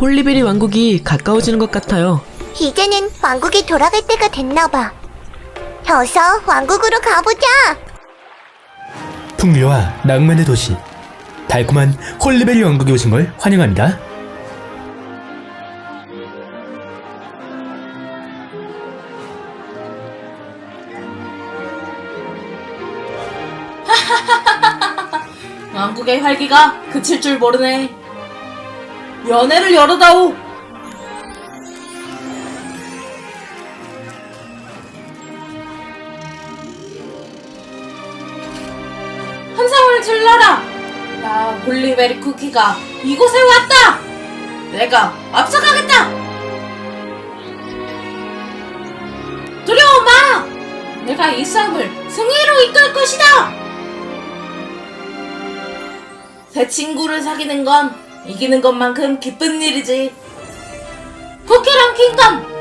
홀리베리 왕국이 가까워지는 것 같아요. 이제는 왕국에 돌아갈 때가 됐나봐. 어서 왕국으로 가보자. 풍요와 낭만의 도시 달콤한 홀리베리 왕국에 오신 걸 환영합니다. 왕국의 활기가 그칠 줄 모르네. 연애를 열어다오. 함성을 질러라. 나 홀리베리 쿠키가 이곳에 왔다. 내가 앞서가겠다. 두려워 마. 내가 이 싸움을 승리로 이끌 것이다. 새 친구를 사귀는 건 이기는 것만큼 기쁜 일이지. 쿠키랑 킹덤